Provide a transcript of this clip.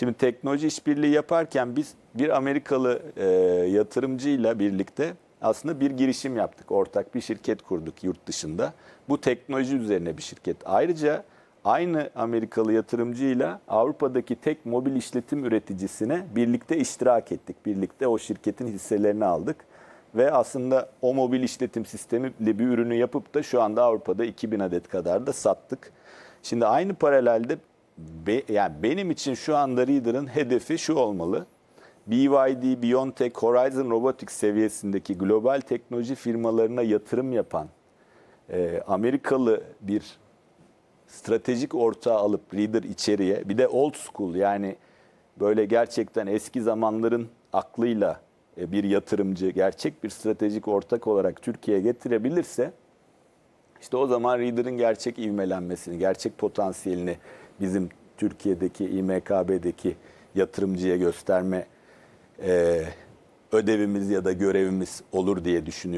Şimdi teknoloji işbirliği yaparken biz bir Amerikalı e, yatırımcıyla birlikte aslında bir girişim yaptık. Ortak bir şirket kurduk yurt dışında. Bu teknoloji üzerine bir şirket. Ayrıca aynı Amerikalı yatırımcıyla Avrupa'daki tek mobil işletim üreticisine birlikte iştirak ettik. Birlikte o şirketin hisselerini aldık. Ve aslında o mobil işletim sistemiyle bir ürünü yapıp da şu anda Avrupa'da 2000 adet kadar da sattık. Şimdi aynı paralelde be- yani benim için şu anda Reader'ın hedefi şu olmalı. BYD, BioNTech, Horizon Robotics seviyesindeki global teknoloji firmalarına yatırım yapan e, Amerikalı bir stratejik ortağı alıp Reader içeriye bir de old school yani böyle gerçekten eski zamanların aklıyla e, bir yatırımcı gerçek bir stratejik ortak olarak Türkiye'ye getirebilirse işte o zaman Reader'ın gerçek ivmelenmesini, gerçek potansiyelini bizim Türkiye'deki İMKB'deki yatırımcıya gösterme e, ödevimiz ya da görevimiz olur diye düşünüyorum.